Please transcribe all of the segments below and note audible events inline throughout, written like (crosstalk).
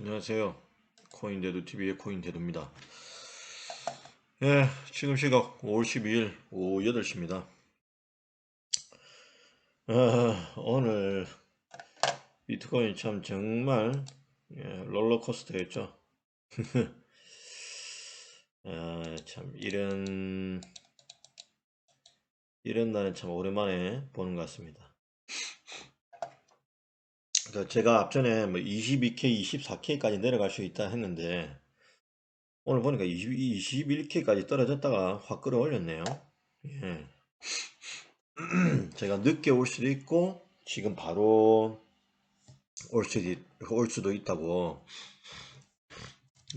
안녕하세요. 코인데드 TV의 코인데드입니다. 예, 지금 시각 5월 12일 오후 8시입니다. 아, 오늘 비트코인 참 정말 예, 롤러코스터였죠. (laughs) 아, 참 이런 이런 날은 참 오랜만에 보는 것 같습니다. 그러니까 제가 앞전에 뭐 22K, 24K까지 내려갈 수 있다 했는데 오늘 보니까 20, 21K까지 떨어졌다가 확 끌어올렸네요. 예. (clears throat) 제가 늦게 올 수도 있고 지금 바로 올 수도, 올 수도 있다고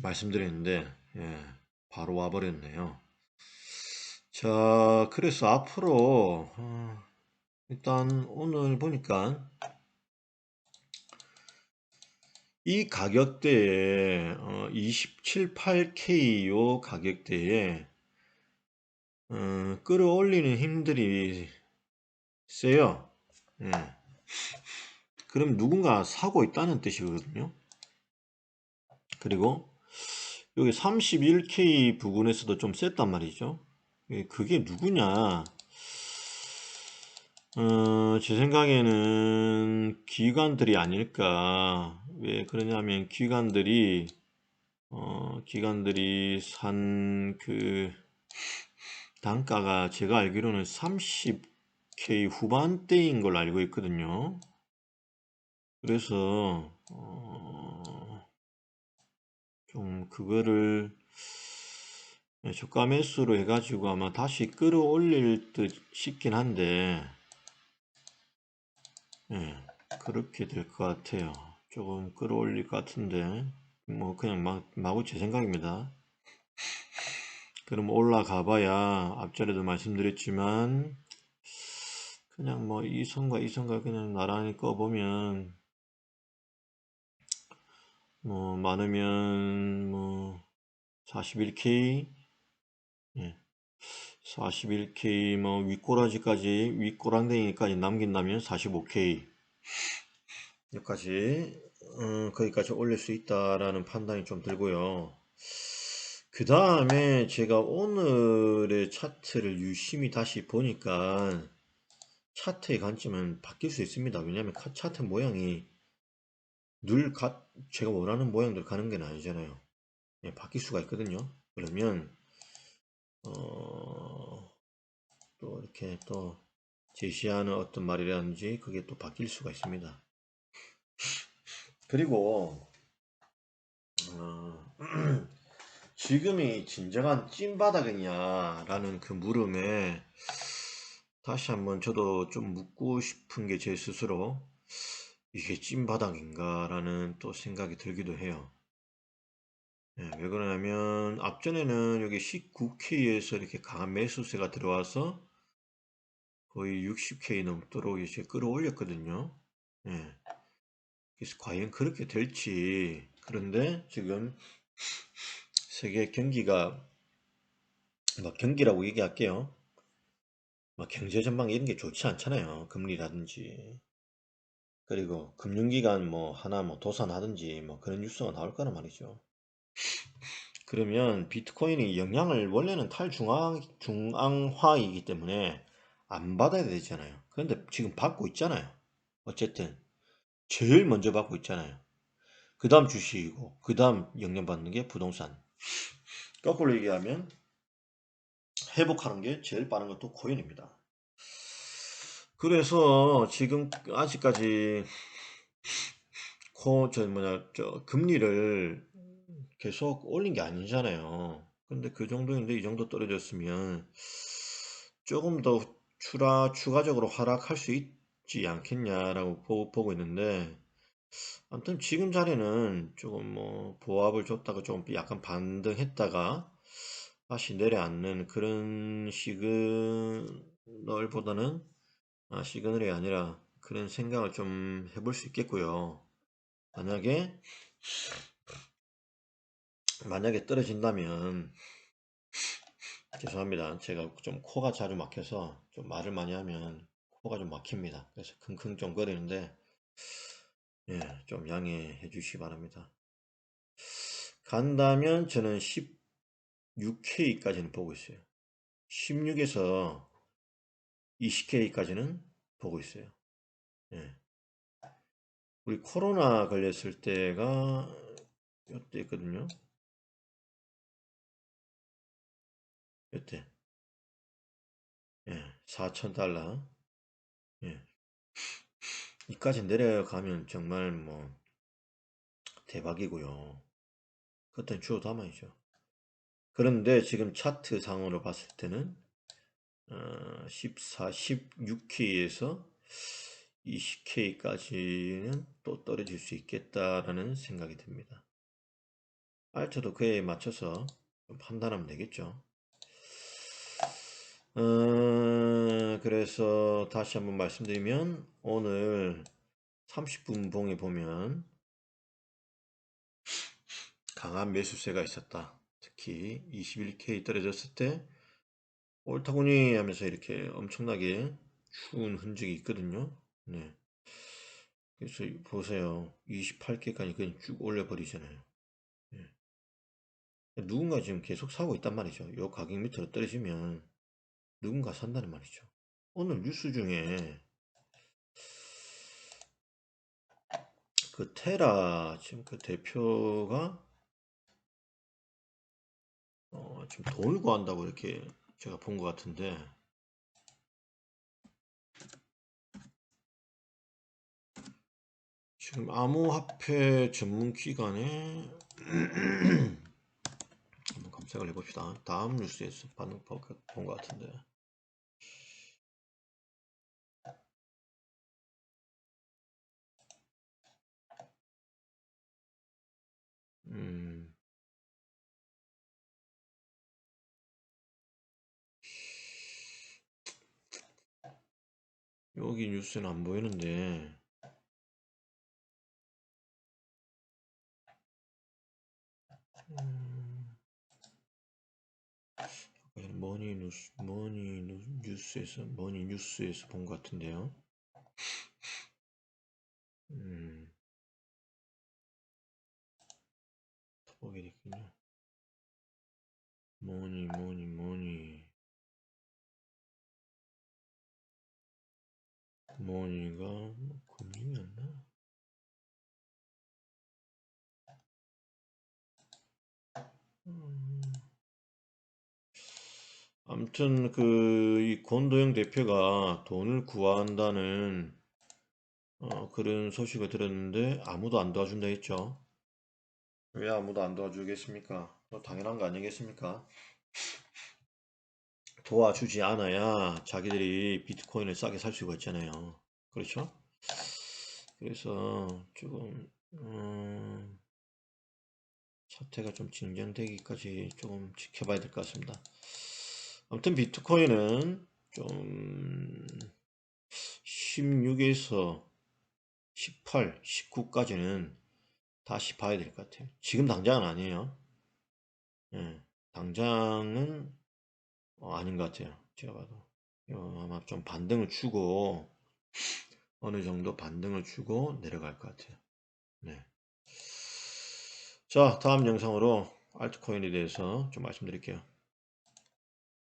말씀드렸는데 예, 바로 와버렸네요. 자 그래서 앞으로 어, 일단 오늘 보니까 이 가격대에 어, 27, 8K 요 가격대에 어, 끌어올리는 힘들이 세요. 예. 그럼 누군가 사고 있다는 뜻이거든요. 그리고 여기 31K 부근에서도 좀 셌단 말이죠. 예, 그게 누구냐? 어, 제 생각에는 기관들이 아닐까. 왜 그러냐면 기관들이 어, 기관들이 산 그 단가가 제가 알기로는 30K 후반대인 걸 알고 있거든요. 그래서 어, 좀 그거를 저가 매수로 해가지고 아마 다시 끌어올릴 듯 싶긴 한데 예, 그렇게 될 것 같아요. 조금 끌어올릴 것 같은데 뭐 그냥 막, 마구 제 생각입니다. 그럼 올라가 봐야 앞전에도 말씀드렸지만 그냥 뭐 이 선과 이 선과 그냥 나란히 꺼보면 뭐 많으면 뭐 41K 예. 41K 뭐 윗꼬라지까지 윗꼬랑댕이까지 남긴다면 45K 여기까지 음, 거기까지 올릴 수 있다라는 판단이 좀 들고요. 그 다음에 제가 오늘의 차트를 유심히 다시 보니까 차트의 관점은 바뀔 수 있습니다. 왜냐하면 차트 모양이 늘 가, 제가 원하는 모양대로 가는 게 아니잖아요. 네, 바뀔 수가 있거든요. 그러면 어, 또 이렇게 또 제시하는 어떤 말이라든지 그게 또 바뀔 수가 있습니다. 그리고 어, (clears throat) 지금이 진정한 찐바닥이냐 라는 그 물음에 다시 한번 저도 좀 묻고 싶은 게 제 스스로 이게 찐바닥인가 라는 또 생각이 들기도 해요. 네, 왜 그러냐면 앞전에는 여기 19K에서 이렇게 강한 매수세가 들어와서 거의 60K 넘도록 이제 끌어올렸거든요. 네. 그래서 과연 그렇게 될지 그런데 지금 세계 경기가 막 경기라고 얘기할게요. 막 경제 전망 이런 게 좋지 않잖아요. 금리라든지 그리고 금융기관 뭐 하나 뭐 도산하든지 뭐 그런 뉴스가 나올 거란 말이죠. 그러면 비트코인이 영향을 원래는 탈중앙 중앙화이기 때문에 안 받아야 되잖아요. 그런데 지금 받고 있잖아요. 어쨌든 제일 먼저 받고 있잖아요. 그 다음 주식이고 그 다음 영향받는 게 부동산. 거꾸로 얘기하면 회복하는 게 제일 빠른 것도 코인입니다. 그래서 지금 아직까지 코, 저 뭐냐, 저 금리를 계속 올린 게 아니잖아요. 근데 그 정도인데 이 정도 떨어졌으면 조금 더 추라, 추가적으로 하락할 수 있지 않겠냐라고 보, 보고 있는데 아무튼 지금 자리는 조금 뭐 보합을 줬다가 좀 약간 반등했다가 다시 내려앉는 그런 시그널보다는 아, 시그널이 아니라 그런 생각을 좀 해볼 수 있겠고요. 만약에 만약에 떨어진다면 죄송합니다. 제가 좀 코가 자주 막혀서 좀 말을 많이 하면 코가 좀 막힙니다. 그래서 킁킁 좀 거리는데 예, 좀 양해해 주시기 바랍니다. 간다면 저는 16K까지는 보고 있어요. 16에서 20K까지는 보고 있어요. 예. 우리 코로나 걸렸을 때가 이때거든요. 이때 예, 4,000달러. 예. 이까지 내려가면 정말 뭐 대박이고요. 그때는 주어 담아야죠. 그런데 지금 차트 상으로 봤을 때는 어, 14, 16K에서 20K까지는 또 떨어질 수 있겠다라는 생각이 듭니다. 알트도 그에 맞춰서 판단하면 되겠죠. 어, 그래서 다시 한번 말씀드리면 오늘 30분 봉에 보면 강한 매수세가 있었다. 특히 21K 떨어졌을 때 옳다구니 하면서 이렇게 엄청나게 추운 흔적이 있거든요. 네. 그래서 보세요. 28개까지 그냥 쭉 올려버리잖아요. 네. 누군가 지금 계속 사고 있단 말이죠. 요 가격 밑으로 떨어지면 누군가 산다는 말이죠. 오늘 뉴스 중에 그 테라 지금 그 대표가 어, 지금 돈을 구한다고 이렇게 제가 본 것 같은데 지금 암호화폐 전문 기관에 (clears throat) 한번 검색을 해봅시다. 다음 뉴스에서 반응 본것 같은데 음, 여기 뉴스는 안 보이는데. 음, 머니 뉴스 머니 뉴스에서 머니 뉴스에서 본 것 같은데요. 음, 됐군요. 뭐니 뭐니 뭐니 뭐니가 뭐 금융이었나? 음. 아무튼 그 이 권도영 대표가 돈을 구한다는 어, 그런 소식을 들었는데 아무도 안 도와준다 했죠. 왜 아무도 안 도와주겠습니까? 뭐 당연한 거 아니겠습니까? 도와주지 않아야 자기들이 비트코인을 싸게 살 수가 있잖아요. 그렇죠? 그래서 조금 음, 사태가 좀 진정되기까지 조금 지켜봐야 될 것 같습니다. 아무튼 비트코인은 좀 16에서 18, 19까지는 다시 봐야 될 것 같아요. 지금 당장은 아니에요. 예, 당장은 어, 아닌 것 같아요. 제가 봐도. 어, 아마 좀 반등을 주고 어느 정도 반등을 주고 내려갈 것 같아요. 네. 자, 다음 영상으로 알트코인에 대해서 좀 말씀드릴게요.